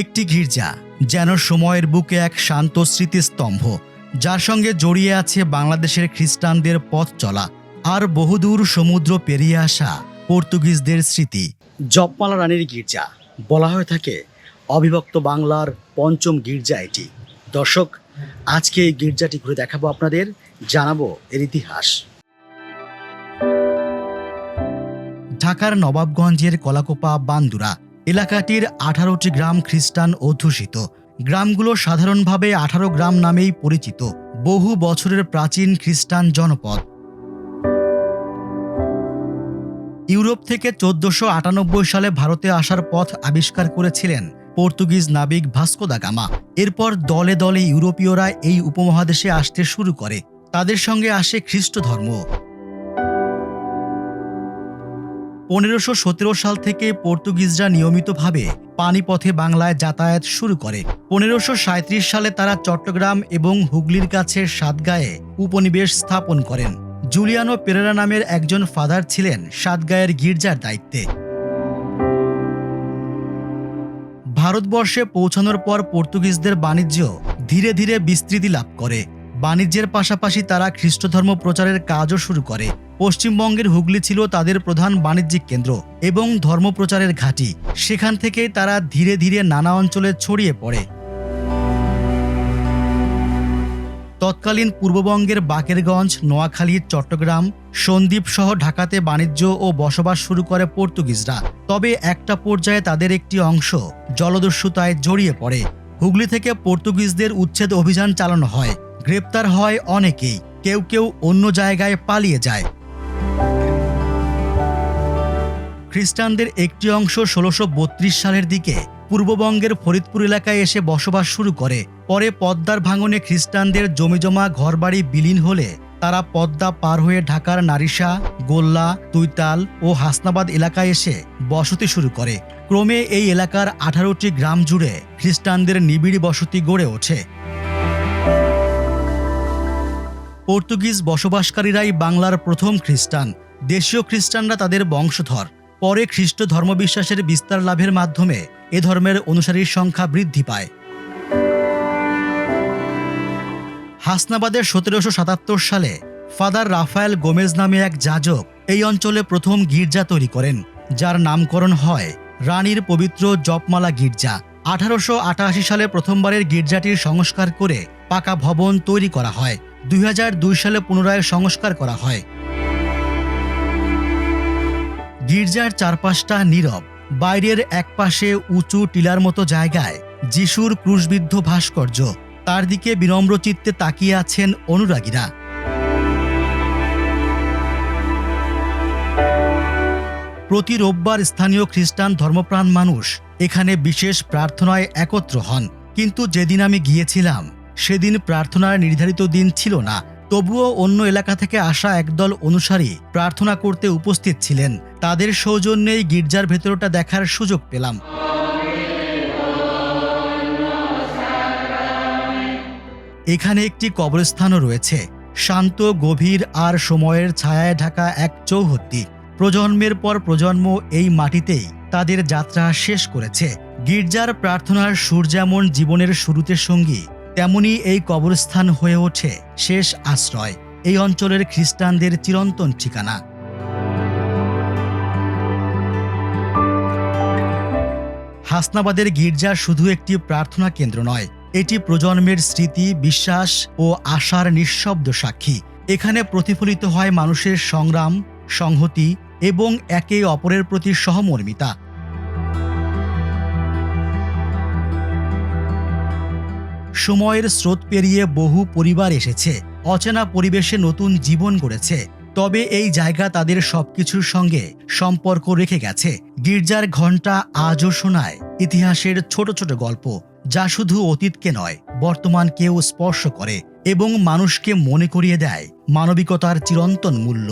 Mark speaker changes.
Speaker 1: একটি গির্জা যেন সময়ের বুকে এক শান্ত স্মৃতিস্তম্ভ যার সঙ্গে জড়িয়ে আছে বাংলাদেশের খ্রিস্টানদের পথ চলা আর বহুদূর সমুদ্র পেরিয়ে আসা পর্তুগিজদের স্মৃতি। জপমালা রানীর গির্জা বলা হয়ে থাকে অবিভক্ত বাংলার পঞ্চম গির্জা এটি। দর্শক আজকে এই গির্জাটি ঘুরে দেখাবো আপনাদের জানাব এর ইতিহাস। ঢাকার নবাবগঞ্জের কলাকোপা বান্দুরা এলাকাটির আঠারোটি গ্রাম খ্রিস্টান অধ্যুষিত। গ্রামগুলো সাধারণভাবে আঠারো গ্রাম নামেই পরিচিত। বহু বছরের প্রাচীন খ্রিস্টান জনপদ। ইউরোপ থেকে চোদ্দশো আটানব্বই সালে ভারতে আসার পথ আবিষ্কার করেছিলেন পর্তুগিজ নাবিক ভাস্কো দা গামা। এরপর দলে দলে ইউরোপীয়রা এই উপমহাদেশে আসতে শুরু করে। তাদের সঙ্গে আসে খ্রিস্ট ধর্ম পনেরোশো সাল থেকে পর্তুগিজরা নিয়মিতভাবে পানিপথে বাংলায় যাতায়াত শুরু করে। পনেরোশো সালে তারা চট্টগ্রাম এবং হুগলির কাছে সাতগাঁয়ে উপনিবেশ স্থাপন করেন। জুলিয়ানো পেরেরা নামের একজন ফাদার ছিলেন সাতগাঁয়ের গির্জার দায়িত্বে। ভারতবর্ষে পৌঁছানোর পর পর্তুগিজদের বাণিজ্য ধীরে ধীরে বিস্তৃতি লাভ করে। বাণিজ্যের পাশাপাশি তারা খ্রিস্টধর্ম প্রচারের কাজও শুরু করে। পশ্চিমবঙ্গের হুগলি ছিল তাদের প্রধান বাণিজ্যিক কেন্দ্র এবং ধর্মপ্রচারের ঘাঁটি। সেখান থেকেই তারা ধীরে ধীরে নানা অঞ্চলে ছড়িয়ে পড়ে। তৎকালীন পূর্ববঙ্গের বাকেরগঞ্জ, নোয়াখালী, চট্টগ্রাম, সন্দ্বীপ সহ ঢাকাতে বাণিজ্য ও বসবাস শুরু করে পর্তুগিজরা। তবে একটা পর্যায়ে তাদের একটি অংশ জলদস্যুতায় জড়িয়ে পড়ে। হুগলি থেকে পর্তুগিজদের উচ্ছেদ অভিযান চালানো হয়। গ্রেপ্তার হয় অনেকেই। কেউ কেউ অন্য জায়গায় পালিয়ে যায়। খ্রিস্টানদের একটি অংশ ষোলোশো সালের দিকে পূর্ববঙ্গের ফরিদপুর এলাকায় এসে বসবাস শুরু করে। পরে পদ্মার ভাঙনে খ্রিস্টানদের জমিজমা ঘরবাড়ি বিলীন হলে তারা পদ্মা পার হয়ে ঢাকার নারিশা, গোল্লা, তুইতাল ও হাসনাবাদ এলাকায় এসে বসতি শুরু করে। ক্রমে এই এলাকার আঠারোটি গ্রাম জুড়ে খ্রিস্টানদের নিবিড় বসতি গড়ে ওঠে। পর্তুগিজ বসবাসকারীরাই বাংলার প্রথম খ্রিস্টান। দেশীয় খ্রিস্টানরা তাদের বংশধর। পরে খ্রিস্ট ধর্মবিশ্বাসের বিস্তার লাভের মাধ্যমে এ ধর্মের অনুসারীর সংখ্যা বৃদ্ধি পায়। হাসনাবাদের সতেরোশো সাতাত্তর সালে ফাদার রাফায়েল গোমেজ নামে এক যাজক এই অঞ্চলে প্রথম গির্জা তৈরি করেন, যার নামকরণ হয় রানীর পবিত্র জপমালা গির্জা। আঠারোশো আটাশি সালে প্রথমবারের গির্জাটির সংস্কার করে পাকা ভবন তৈরি করা হয়। দুই হাজার দুই সালে পুনরায় সংস্কার করা হয়। গির্জার চারপাশটা নীরব। বাইরের একপাশে উঁচু টিলার মতো জায়গায় যিশুর ক্রুশবিদ্ধ ভাস্কর্য। তার দিকে বিনম্র চিত্তে তাকিয়ে আছেন অনুরাগীরা। প্রতি রোববার স্থানীয় খ্রিস্টান ধর্মপ্রাণ মানুষ এখানে বিশেষ প্রার্থনায় একত্র হন। কিন্তু যেদিন আমি গিয়েছিলাম, সেদিন প্রার্থনার নির্ধারিত দিন ছিল না। তবুও অন্য এলাকা থেকে আসা একদল অনুসারী প্রার্থনা করতে উপস্থিত ছিলেন। তাদের সৌজন্যেই গির্জার ভেতরটা দেখার সুযোগ পেলাম। এখানে একটি কবরস্থানও রয়েছে। শান্ত, গভীর আর সময়ের ছায়ায় ঢাকা এক চৌহদ্দি। প্রজন্মের পর প্রজন্ম এই মাটিতেই তাদের যাত্রা শেষ করেছে। গির্জার প্রার্থনার সুর যেমন জীবনের শুরুতে সঙ্গী তেমনি এই কবরস্থান হয়ে ওঠে শেষ আশ্রয়। এই অঞ্চলের খ্রিস্টানদের চিরন্তন ঠিকানা। হাসনাবাদের গির্জা শুধু একটি প্রার্থনা কেন্দ্র নয়, এটি প্রজন্মের স্মৃতি, বিশ্বাস ও আশার নিঃশব্দ সাক্ষী। এখানে প্রতিফলিত হয় মানুষের সংগ্রাম, সংহতি এবং একে অপরের প্রতি সহমর্মিতা। সময়ের স্রোত পেরিয়ে বহু পরিবার এসেছে, অচেনা পরিবেশে নতুন জীবন গড়েছে। তবে এই জায়গা তাদের সবকিছুর সঙ্গে সম্পর্ক রেখে গেছে। গির্জার ঘণ্টা আজও শোনায় ইতিহাসের ছোট ছোট গল্প, যা শুধু অতীতকে নয়, বর্তমানকেও স্পর্শ করে এবং মানুষকে মনে করিয়ে দেয় মানবিকতার চিরন্তন মূল্য।